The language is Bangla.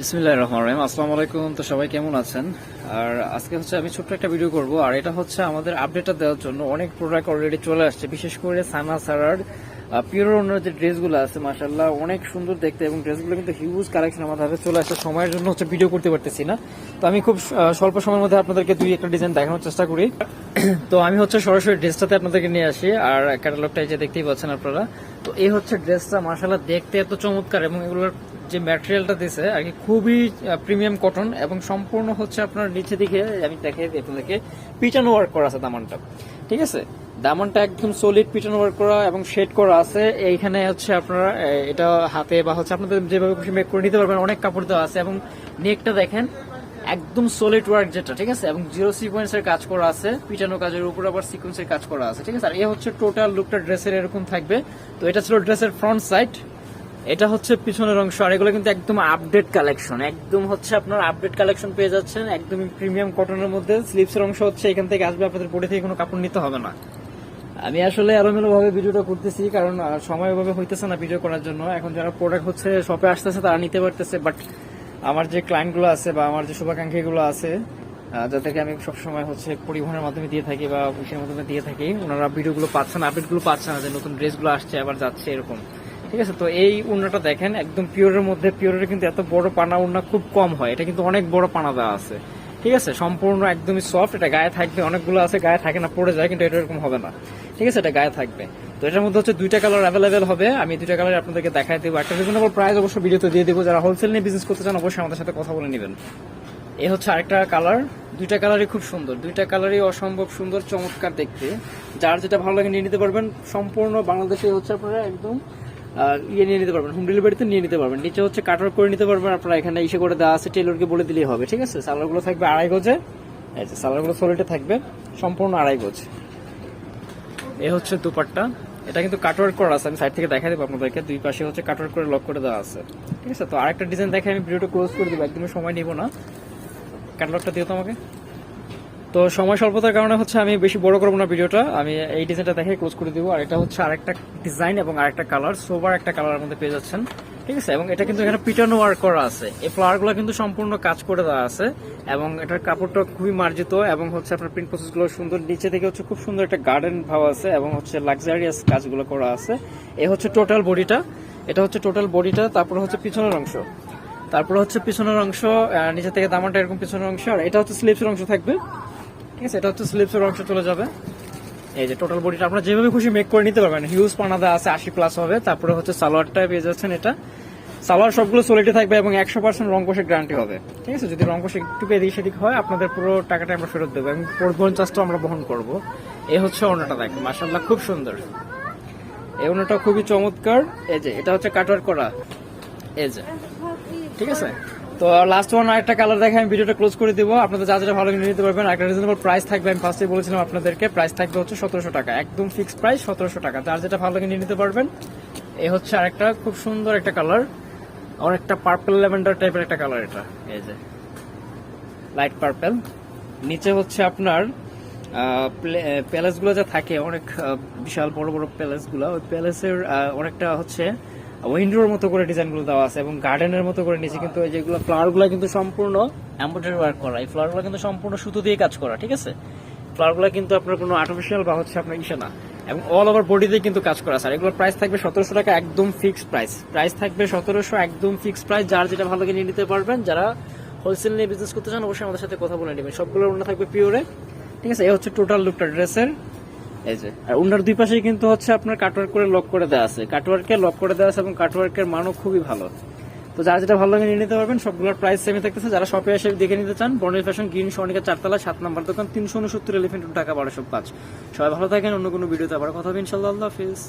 বিসমিল্লাহ রহমান রহিম। আসসালামু আলাইকুম। তো সবাই কেমন আছেন? আর আজকে হচ্ছে আমি ছোট্ট একটা ভিডিও করব, আর এটা হচ্ছে আমাদের আপডেটটা দেওয়ার জন্য অনেক প্রোডাক্ট অলরেডি চলে আসছে, বিশেষ করে সানা সারার পিওর অন্য যে ড্রেসগুলো আছে মাসাল্লাহ অনেক সুন্দর দেখতে, এবং ড্রেসগুলো কিন্তু হিউজ কালেকশন আমাদের হাতে চলে আসছে। সময়ের জন্য হচ্ছে ভিডিও করতে পারতেছি না। তো আমি খুব স্বল্প সময়ের মধ্যে আপনাদেরকে দুই একটা ডিজাইন দেখানোর চেষ্টা করি। তো আমি হচ্ছে সরাসরি ড্রেসটাতে আপনাদেরকে নিয়ে আসি, আর ক্যাটালগটা এই যে দেখতেই পাচ্ছেন আপনারা। তো এই হচ্ছে ড্রেসটা মাসাল্লাহ দেখতে এত চমৎকার, এবং এগুলোর যে ম্যাটেরিয়ালটা দিছে, আর কি খুবই প্রিমিয়াম কটন এবং সম্পূর্ণ হচ্ছে আপনার নিচে দিকে, আমি দেখাই দিই আপনাদেরকে, পিটানো ওয়ার্ক করা আছে দামানটা। ঠিক আছে? দামনটা একদম সলিড পিটানো ওয়ার্ক করা এবং শেড করা আছে। এইখানে হচ্ছে আপনারা এটা হাতে বা হচ্ছে আপনাদের যেভাবে খুশি মেক করে নিতে পারবেন, অনেক কাপড় দেওয়া আছে এবং নেকটা দেখেন, একদম সলিড ওয়ার্ক যেটা, ঠিক আছে? এবং জিরো সিকোয়েন্সের কাজ করা আছে, পিটানো কাজের উপর আবার সিকোয়েন্সের কাজ করা আছে, ঠিক আছে? আর এ হচ্ছে টোটাল লুকটা ড্রেসের এরকম থাকবে। তো এটা ছিল ড্রেসের ফ্রন্ট সাইড এটা হচ্ছে পিছনের অংশ, আর এগুলো কিন্তু একদম আপডেট কালেকশন একদম হচ্ছে আপনার আপডেট কালেকশন পেয়ে যাচ্ছেন একদম প্রিমিয়াম কটনের মধ্যে। স্লিপসের অংশ হচ্ছে এখান থেকে আসবে, আপনাদের পরে থেকে কোনো কাপড় নিতে হবে না। আমি আসলে ভাবে ভিডিওটা করতেছি, কারণ সময় ওভাবে হইতেছে না ভিডিও করার জন্য। এখন যারা প্রোডাক্ট হচ্ছে শপে আসতেছে, তারা নিতে পারতেছে। বাট আমার যে ক্লায়েন্টগুলো আছে বা আমার যে শুভাকাঙ্ক্ষী গুলো আছে যাদেরকে আমি সবসময় হচ্ছে পরিবহনের মাধ্যমে দিয়ে থাকি বা অফিসের মাধ্যমে দিয়ে থাকি, ওনারা ভিডিওগুলো পাচ্ছেন আপডেটগুলো পাচ্ছেন যে নতুন ড্রেসগুলো আসছে, আবার যাচ্ছে এরকম। ঠিক আছে? তো এই উন্নাটা দেখেন, একদম পিওরের মধ্যে, পিওরের কিন্তু এত বড় পানা উন্না খুব কম হয়। এটা কিন্তু অনেক বড় পানা দেওয়া আছে। ঠিক আছে? সম্পূর্ণ একদমই সফট এটা গায়ে থাকবে অনেকগুলো আছে, গায়ে থাকে না, পড়ে যায়, কিন্তু এটা এরকম হবে না। ঠিক আছে? এটা গায়ে থাকবে। তো এটার মধ্যে হচ্ছে দুইটা কালার অ্যাভেলেবেল হবে। আমি দুইটা কালার আপনাদেরকে দেখাই দেবো। একটা রিজনেবল প্রাইস অবশ্যই ভিডিওতে দিয়ে দেবো। যারা হোলসেল নিয়ে বিজনেস করতে চান, অবশ্যই আমাদের সাথে কথা বলে নেবেন। এ হচ্ছে আরেকটা কালার দুইটা কালারই খুব সুন্দর। দুইটা কালারই অসম্ভব সুন্দর, চমৎকার দেখতে। যার যেটা ভালো লাগে নিয়ে নিতে পারবেন। সম্পূর্ণ বাংলাদেশে হচ্ছে আপনারা একদম ইয়ে নিয়ে নিতে পারবেন হোম ডেলিভারিতে নিয়ে নিতে পারবেন। নিচে হচ্ছে কাটার করে নিতে পারবেন, আপনারা এখানে ইসে করে দেওয়া আছে টেলরকে বলে দিলেই হবে, ঠিক আছে? সালোয়ারগুলো থাকবে আড়াই গজে। এই যে সালোয়ারগুলো সলিটে থাকবে, সম্পূর্ণ আড়াই গজ। এ হচ্ছে দুপাট্টা। এটা কিন্তু কাটওয়ার্ক করা আছে, আমি সাইড থেকে দেখা দেবো আপনাদেরকে। দুই পাশে হচ্ছে কাটওয়ার্ক করে লক করে দেওয়া আছে, ঠিক আছে? তো আরেকটা ডিজাইন দেখে আমি ভিডিওটা ক্লোজ করে দেবো, একদমই সময় নিব না। ক্যাটালগটা দিও তো আমাকে। তো সময় স্বল্পতার কারণে হচ্ছে আমি বেশি বড় করব না ভিডিওটা। আমি এই ডিজাইনটা দেখে ক্লোজ করে দিব। আর এটা হচ্ছে আরেকটা ডিজাইন এবং আরেকটা কালার সোবার একটা কালার মধ্যে পেয়ে যাচ্ছেন। ঠিক আছে? এবং এটা কিন্তু এখানে পিটানো ওয়ার্ক করা আছে। এই ফ্লাওয়ারগুলো কিন্তু সম্পূর্ণ কাজ করে দেওয়া আছে এবং এটার কাপড়টা খুবই মার্জিত এবং হচ্ছে আপনার প্রিন্ট প্রসেসগুলো সুন্দর। নিচে থেকে হচ্ছে খুব সুন্দর একটা গার্ডেন ভাব আছে এবং হচ্ছে লাক্সারিয়াস কাজগুলো করা আছে। এ হচ্ছে টোটাল বডিটা এটা হচ্ছে টোটাল বডিটা তারপর হচ্ছে পিছনের অংশ। তারপর হচ্ছে পিছনের অংশ নিচে থেকে দামানটা এরকম পিছনের অংশ। আর এটা হচ্ছে স্লিপসের অংশ থাকবে। ঠিক আছে, এটা হচ্ছে স্লিপসের অংশ চলে যাবে। এই যে টোটাল বডিটা আপনারা যেভাবে খুশি মেক করে নিতে পারবেন। হিউজ পানাদা আছে, আশি প্লাস হবে। তারপরে হচ্ছে সালোয়ারটা পেয়ে যাচ্ছেন এটা। সালোয়ার সবগুলো সোলিটি থাকবে এবং একশো পার্সেন্ট রং কষের গ্যারান্টি হবে। ঠিক আছে, যদি রং কষে একটু এদিক সেদিক হয়, আপনাদের পুরো টাকাটা আমরা ফেরত দেবো এবং পরিবহন চার্জটাও আমরা বহন করব। এই হচ্ছে অন্যটা দেখেন মাসাল্লাহ খুব সুন্দর। এই অন্যটা খুবই চমৎকার। এই যে, এটা হচ্ছে কাটওয়ার করা। এই যে, ঠিক আছে? তো লাস্ট ওয়ান আরেকটা কালার দেখে আমি ভিডিওটা ক্লোজ করে দিব। আপনাদের যা যেটা ভালো কিনে নিতে পারবেন একটা রিজনেবল প্রাইস থাকবে। আমি ফার্স্টে বলেছিলাম আপনাদেরকে প্রাইস থাকবে হচ্ছে সতেরোশো টাকা, একদম ফিক্সড প্রাইস সতেরোশো টাকা। যার যেটা ভালো কিনে নিতে পারবেন, এ হচ্ছে আরেকটা খুব সুন্দর একটা কালার অনেকটা পার্পল ল্যাভেন্ডার টাইপের একটা কালার এটা, এই যে। লাইট পার্পেল নিচে হচ্ছে আপনার প্যালেসগুলো যা থাকে, অনেক বিশাল বড় বড় প্যালেসগুলো। ওই প্যালেসের অনেকটা হচ্ছে উইন্ডোর মতো করে ডিজাইনগুলো দেওয়া আছে এবং গার্ডেনের মতো করে নিচে কিন্তু যেগুলো ফ্লাওয়ারগুলো কিন্তু সম্পূর্ণ এম্ব্রয়ডারি ওয়ার্ক করা। এই ফ্লাওয়ারগুলো কিন্তু সম্পূর্ণ সুতো দিয়ে কাজ করা, ঠিক আছে? ফ্লাওয়ারগুলো কিন্তু আপনার কোনো আর্টিফিশিয়াল বা হচ্ছে আপনার ইসে না। এবং অল ওভার বডিতে কিন্তু কাজ করা আর এগুলোর প্রাইস থাকবে সতেরোশো টাকা একদম ফিক্সড প্রাইস প্রাইস থাকবে সতেরোশো একদম ফিক্সড প্রাইস যার যেটা ভালো কিনে নিতে পারবেন। যারা হোলসেল নিয়ে বিজনেস করতে চান, অবশ্যই আমাদের সাথে কথা বলে নেবেন। সবগুলোর অন্য থাকবে পিওরে ঠিক আছে? এ হচ্ছে টোটাল লুকটা ড্রেসের এই যে। আর উনার দুই পাশেই কিন্তু হচ্ছে আপনার কাটওয়ার্ক করে লক করে দেওয়া আছে। কাটওয়ার্কে লক করে দেওয়া আছে এবং কাটওয়ার্কের মানও খুবই ভালো। তো যারা যেটা ভালো লাগে নিয়ে নিতে পারবেন, সবগুলোর প্রাইস সেমই থাকতেছে। যারা শপে এসে দেখে নিতে চান বর্ণের ফ্যাশন গ্রিন সনিকা চারতলা, সাত নম্বর দোকান, তিনশো উনসত্তর এলিফেন্ট টাকা বারোশো পাঁচ। সবাই ভালো থাকেন, অন্য কোনো ভিডিওতে আবার কথা হবে ইনশাল্লাহ আল্লাহ হাফিজ।